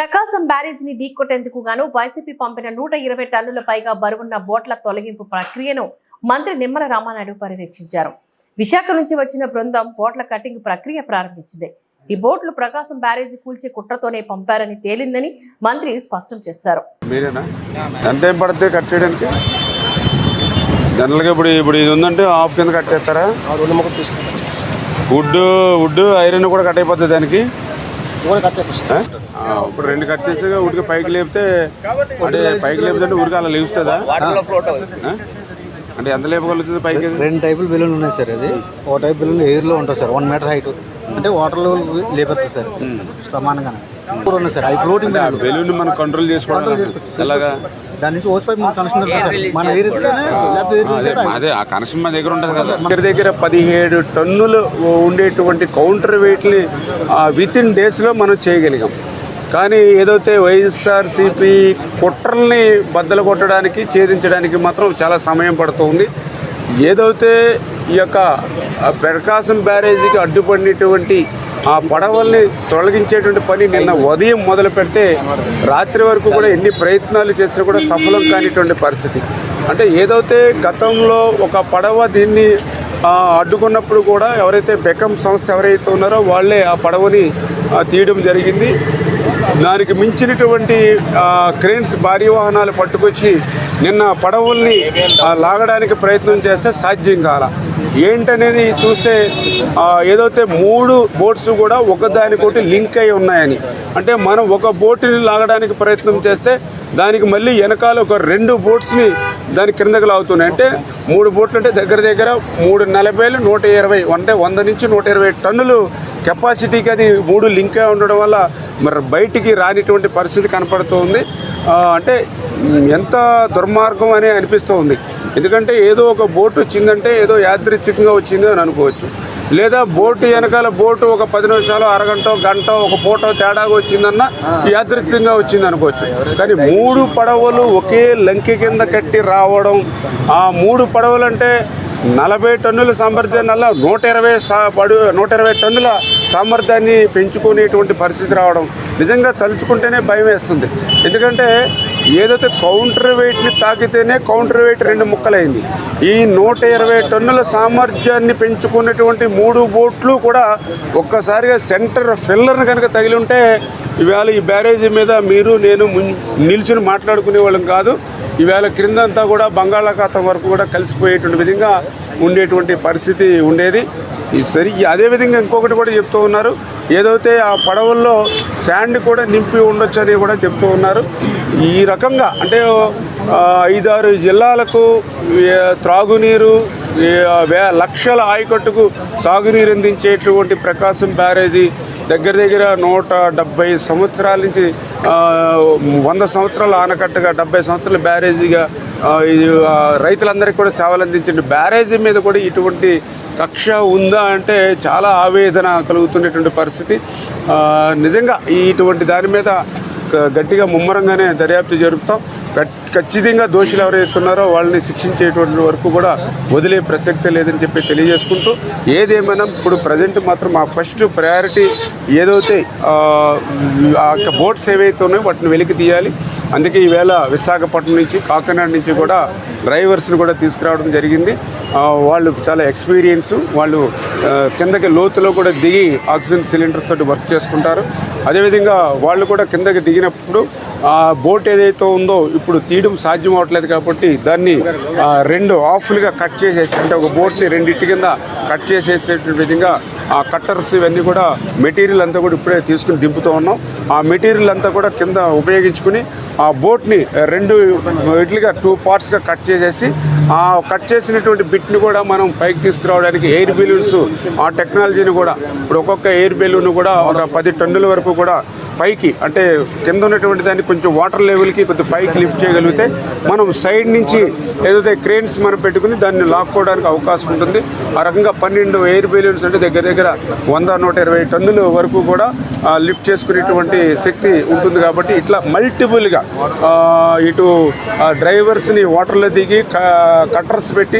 ప్రకాశం బ్యారేజ్ని ఢీకొట్టేందుకు గాను వైసీపీ పంపిన నూట ఇరవై టన్నుల పైగా బరువున్న బోట్ల తొలగింపు ప్రక్రియను మంత్రి నిమ్మల రామానాయుడు పర్యవేక్షించారు. విశాఖ నుంచి వచ్చిన బృందం బోట్ల కటింగ్ ప్రక్రియ ప్రారంభించింది. ఈ బోట్లు ప్రకాశం బ్యారేజీ కూల్చే కుట్రతోనే పంపారని తేలిందని మంత్రి స్పష్టం చేశారు. మీరేనా? ఎంత ఏం పడుతుంది కట్ చేయడానికి? జనరల్గా ఇప్పుడు ఇప్పుడు ఇది ఉందంటే హాఫ్ కింద కట్ చేస్తారా? రెండు ముక్కలు తీసుకుంటాం. వుడ్ వుడ్ ఐరన్ కూడా కట్ అయిపోతుంది దానికి? ఇప్పుడు రెండు కట్ చేసి ఉడికి పైకి లేపితే అంటే పైకి లేపితే ఉడికి అలా లేస్తుందా? అంటే ఎంత లేపగలుగుతుంది పైకి? రెండు టైపుల బెలూన్లు ఉన్నాయి సార్ అది. ఒక టైప్ బెలూన్ ఎయిర్లో ఉంటుంది సార్ వన్ మీటర్ హైట్. అంటే వాటర్లో లేపేస్తుంది సార్ సమానంగానే. బెలూన్ మనం కంట్రోల్ చేసుకోవడం ఎలాగా? దాని నుంచి ఓస్ పైప్ కనెక్షన్ మనం అదే ఆ కనెక్షన్ మన దగ్గర ఉంటుంది కదా. దగ్గర దగ్గర పదిహేడు టన్నులు ఉండేటువంటి కౌంటర్ వెయిట్ని విత్ ఇన్ డేస్లో మనం చేయగలిగాం. కానీ ఏదైతే వైఎస్ఆర్సీపీ కుట్రల్ని బద్దలు కొట్టడానికి ఛేదించడానికి మాత్రం చాలా సమయం పడుతుంది ఏదైతే ఈ యొక్క ప్రకాశం బ్యారేజీకి అడ్డుపడినటువంటి ఆ పడవల్ని తొలగించేటువంటి పని నిన్న ఉదయం మొదలు పెడితే రాత్రి వరకు కూడా ఎన్ని ప్రయత్నాలు చేసినా కూడా సఫలం కానిటువంటి పరిస్థితి. అంటే ఏదైతే గతంలో ఒక పడవ దీన్ని అడ్డుకున్నప్పుడు కూడా ఎవరైతే బెకం సంస్థ ఎవరైతే ఉన్నారో వాళ్ళే ఆ పడవని తీయడం జరిగింది. దానికి మించినటువంటి క్రేన్స్ భారీ వాహనాలు పట్టుకొచ్చి నిన్న పడవల్ని లాగడానికి ప్రయత్నం చేస్తే సాధ్యం కాల. ఏంటనేది చూస్తే ఏదైతే మూడు బోట్స్ కూడా ఒకదానికొకటి లింక్ అయి ఉన్నాయని. అంటే మనం ఒక బోటుని లాగడానికి ప్రయత్నం చేస్తే దానికి మళ్ళీ వెనకాల ఒక రెండు బోట్స్ని దాని కిందకి లాగుతున్నాయి. అంటే మూడు బోట్లు అంటే దగ్గర దగ్గర మూడు నలభైలు నూట ఇరవై అంటే వంద నుంచి నూట ఇరవై టన్నులు కెపాసిటీకి అది మూడు లింక్ అయి ఉండడం వల్ల మరి బయటికి రానిటువంటి పరిస్థితి కనపడుతుంది. అంటే ఎంత దుర్మార్గం అని అనిపిస్తూ ఉంది ఎందుకంటే ఏదో ఒక బోటు వచ్చిందంటే ఏదో యాదృచ్ఛికంగా వచ్చింది అని అనుకోవచ్చు. లేదా బోటు వెనకాల బోటు ఒక పది నిమిషాలు అరగంట గంట ఒక పూట తేడాగా వచ్చిందన్న యాదృచ్ఛికంగా వచ్చింది అనుకోవచ్చు. కానీ మూడు పడవలు ఒకే లంకె కింద కట్టి రావడం ఆ మూడు పడవలు అంటే నలభై టన్నుల సామర్థ్యాన్ని నూట ఇరవై పడు నూట ఇరవై టన్నుల సామర్థ్యాన్ని పెంచుకునేటువంటి పరిస్థితి రావడం నిజంగా తలుచుకుంటేనే భయం వేస్తుంది. ఎందుకంటే ఏదైతే కౌంటర్ వెయిట్ని తాకితేనే కౌంటర్ వెయిట్ రెండు ముక్కలైంది. ఈ నూట ఇరవై టన్నుల సామర్థ్యాన్ని పెంచుకున్నటువంటి మూడు బోట్లు కూడా ఒక్కసారిగా సెంటర్ ఫిల్లర్ని కనుక తగిలి ఉంటే ఇవాళ ఈ బ్యారేజీ మీద మీరు నేను నిల్చుని మాట్లాడుకునే వాళ్ళం కాదు. ఈవేళ క్రిందంతా కూడా బంగాళాఖాతం వరకు కూడా కలిసిపోయేటువంటి విధంగా ఉండేటువంటి పరిస్థితి ఉండేది. ఈ సరి అదేవిధంగా ఇంకొకటి కూడా చెప్తూ ఉన్నారు. ఏదైతే ఆ పడవల్లో శాండ్ కూడా నింపి ఉండొచ్చని కూడా చెప్తూ ఉన్నారు. ఈ రకంగా అంటే ఐదారు జిల్లాలకు త్రాగునీరు లక్షల ఆయకట్టుకు సాగునీరు అందించేటువంటి ప్రకాశం బ్యారేజీ దగ్గర దగ్గర నూట డెబ్బై సంవత్సరాల నుంచి వంద సంవత్సరాల ఆనకట్టగా డెబ్బై సంవత్సరాల బ్యారేజీగా రైతులందరికీ కూడా సేవలు అందించండి బ్యారేజీ మీద కూడా ఇటువంటి కక్ష ఉందా అంటే చాలా ఆవేదన కలుగుతున్నటువంటి పరిస్థితి. నిజంగా ఈ ఇటువంటి దాని మీద గ- గట్టిగా ముమ్మరంగానే దర్యాప్తు జరుపుతాం. గట్ ఖచ్చితంగా దోషులు ఎవరైతే ఉన్నారో వాళ్ళని శిక్షించేటువంటి వరకు కూడా వదిలే ప్రసక్తే లేదని చెప్పి తెలియజేసుకుంటూ ఏదేమైనా ఇప్పుడు ప్రజెంట్ మాత్రం మా ఫస్ట్ ప్రయారిటీ ఏదైతే ఆ, యొక్క బోట్స్ ఏవైతే ఉన్నాయో వాటిని వెలికి తీయాలి. అందుకే ఈవేళ విశాఖపట్నం నుంచి కాకినాడ నుంచి కూడా డ్రైవర్స్ని కూడా తీసుకురావడం జరిగింది. వాళ్ళు చాలా ఎక్స్పీరియన్స్ వాళ్ళు కిందకి లోతులో కూడా దిగి ఆక్సిజన్ సిలిండర్స్ తోటి వర్క్ చేసుకుంటారు. అదేవిధంగా వాళ్ళు కూడా కిందకి దిగినప్పుడు ఆ బోట్ ఏదైతే ఉందో ఇప్పుడు తీయడం సాధ్యం అవట్లేదు కాబట్టి దాన్ని రెండు ఆఫ్లుగా కట్ చేసేసి అంటే ఒక బోట్ని రెండింటి కింద కట్ చేసేసేటువంటి విధంగా ఆ కట్టర్స్ ఇవన్నీ కూడా మెటీరియల్ అంతా కూడా ఇప్పుడే తీసుకుని దింపుతూ ఉన్నాం. ఆ మెటీరియల్ అంతా కూడా కింద ఉపయోగించుకుని ఆ బోట్ని రెండు ఇట్లుగా టూ పార్ట్స్గా కట్ చేసేసి ఆ కట్ చేసినటువంటి బిట్ని కూడా మనం పైకి తీసుకురావడానికి ఎయిర్ బెలూన్స్ ఆ టెక్నాలజీని కూడా ఇప్పుడు ఒక్కొక్క ఎయిర్ బెలూన్ కూడా ఒక పది టన్నుల వరకు కూడా పైకి అంటే కింద ఉన్నటువంటి దాన్ని కొంచెం వాటర్ లెవెల్కి కొంచెం పైకి లిఫ్ట్ చేయగలిగితే మనం సైడ్ నుంచి ఏదైతే క్రేన్స్ మనం పెట్టుకుని దాన్ని లాక్కోవడానికి అవకాశం ఉంటుంది. ఆ రకంగా పన్నెండు ఎయిర్ బెలూన్స్ అంటే దగ్గర దగ్గర వంద నూట ఇరవై టన్నుల వరకు కూడా లిఫ్ట్ చేసుకునేటువంటి శక్తి ఉంటుంది కాబట్టి ఇట్లా మల్టిపుల్గా ఇటు ఆ, డ్రైవర్స్ని వాటర్లో దిగి కట్టర్స్ పెట్టి